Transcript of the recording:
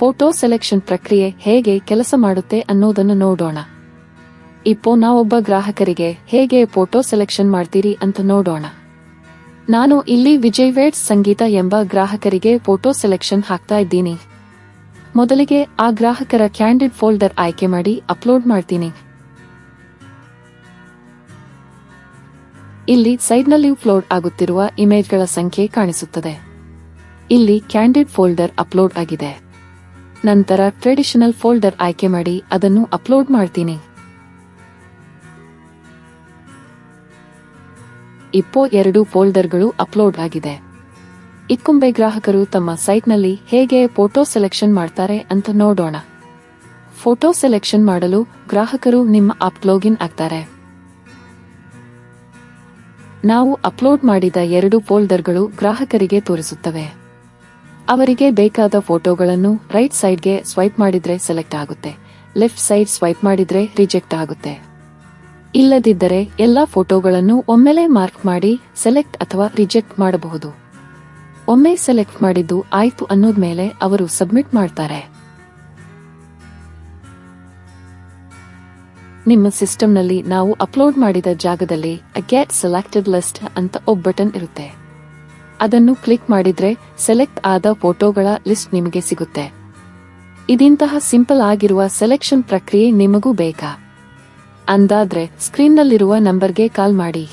Photo selection ಪ್ರಕ್ರಿಯೆ ಹೇಗೆ ಕೆಲಸ ಮಾಡುತ್ತೆ ಅನ್ನೋದನ್ನು ನೋಡೋಣ. ಇಪ್ಪೋ, ನಾವೊಬ್ಬ ಗ್ರಾಹಕರಿಗೆ ಹೇಗೆ ಫೋಟೋ ಸೆಲೆಕ್ಷನ್ ಮಾಡ್ತೀರಿ ಅಂತ ನೋಡೋಣ. ನಾನು ಇಲ್ಲಿ ವಿಜಯ್ ವೇಟ್ಸ್ ಸಂಗೀತ ಎಂಬ ಗ್ರಾಹಕರಿಗೆ ಫೋಟೋ ಸೆಲೆಕ್ಷನ್ ಹಾಕ್ತಾ ಇದ್ದೀನಿ. ಮೊದಲಿಗೆ ಆ ಗ್ರಾಹಕರ ಕ್ಯಾಂಡಿಡ್ ಫೋಲ್ಡರ್ ಆಯ್ಕೆ ಮಾಡಿ ಅಪ್ಲೋಡ್ ಮಾಡ್ತೀನಿ. ಇಲ್ಲಿ ಸೈಡ್ನಲ್ಲಿ ಅಪ್ಲೋಡ್ ಆಗುತ್ತಿರುವ ಇಮೇಜ್ಗಳ ಸಂಖ್ಯೆ ಕಾಣಿಸುತ್ತದೆ. ಇಲ್ಲಿ ಕ್ಯಾಂಡಿಡ್ ಫೋಲ್ಡರ್ ಅಪ್ಲೋಡ್ ಆಗಿದೆ. ನಂತರ ಟ್ರೆಡಿಷನಲ್ ಫೋಲ್ಡರ್ ಆಯ್ಕೆ ಮಾಡಿ ಅದನ್ನು ಅಪ್ಲೋಡ್ ಮಾಡ್ತೀನಿ. ಇಪ್ಪೋ ಎರಡು ಫೋಲ್ಡರ್ಗಳು ಅಪ್ಲೋಡ್ ಆಗಿದೆ. ಇಕ್ಕುಂಬೆ ಗ್ರಾಹಕರು ತಮ್ಮ ಸೈಟ್ನಲ್ಲಿ ಹೇಗೆ ಫೋಟೋ ಸೆಲೆಕ್ಷನ್ ಮಾಡ್ತಾರೆ ಅಂತ ನೋಡೋಣ. ಫೋಟೋ ಸೆಲೆಕ್ಷನ್ ಮಾಡಲು ಗ್ರಾಹಕರು ನಿಮ್ಮ ಆಪ್ ಲಾಗಿನ್ ಆಗ್ತಾರೆ. ನಾವು ಅಪ್ಲೋಡ್ ಮಾಡಿದ ಎರಡು ಫೋಲ್ಡರ್ಗಳು ಗ್ರಾಹಕರಿಗೆ ತೋರಿಸುತ್ತವೆ. ಅವರಿಗೆ ಬೇಕಾದ ಫೋಟೋಗಳನ್ನು ರೈಟ್ ಸೈಡ್ಗೆ ಸ್ವೈಪ್ ಮಾಡಿದ್ರೆ ಸೆಲೆಕ್ಟ್ ಆಗುತ್ತೆ. ಲೆಫ್ಟ್ ಸೈಡ್ ಸ್ವೈಪ್ ಮಾಡಿದ್ರೆ ರಿಜೆಕ್ಟ್ ಆಗುತ್ತೆ. ಇಲ್ಲದಿದ್ದರೆ ಎಲ್ಲಾ ಫೋಟೋಗಳನ್ನು ಒಮ್ಮೆಲೆ ಮಾರ್ಕ್ ಮಾಡಿ ಸೆಲೆಕ್ಟ್ ಅಥವಾ ರಿಜೆಕ್ಟ್ ಮಾಡಬಹುದು. ಒಮ್ಮೆ ಸೆಲೆಕ್ಟ್ ಮಾಡಿದ್ದು ಆಯ್ತು ಅನ್ನೋದ್ಮೇಲೆ ಅವರು ಸಬ್ಮಿಟ್ ಮಾಡ್ತಾರೆ. ನಿಮ್ಮ ಸಿಸ್ಟಮ್ನಲ್ಲಿ ನಾವು ಅಪ್ಲೋಡ್ ಮಾಡಿದ ಜಾಗದಲ್ಲಿ ಗೆಟ್ ಸೆಲೆಕ್ಟೆಡ್ ಲಿಸ್ಟ್ ಅಂತ ಒಬ್ಬ ಬಟನ್ ಇರುತ್ತೆ. ಅದನ್ನು ಕ್ಲಿಕ್ ಮಾಡಿದ್ರೆ ಸೆಲೆಕ್ಟ್ ಆದ ಫೋಟೋಗಳ ಲಿಸ್ಟ್ ನಿಮಗೆ ಸಿಗುತ್ತೆ. ಇದಿಂತಹ ಸಿಂಪಲ್ ಆಗಿರುವ ಸೆಲೆಕ್ಷನ್ ಪ್ರಕ್ರಿಯೆ ನಿಮಗೂ ಬೇಕಾ? ಅಂದಾದ್ರೆ ಸ್ಕ್ರೀನ್ನಲ್ಲಿರುವ ನಂಬರ್ಗೆ ಕಾಲ್ ಮಾಡಿ.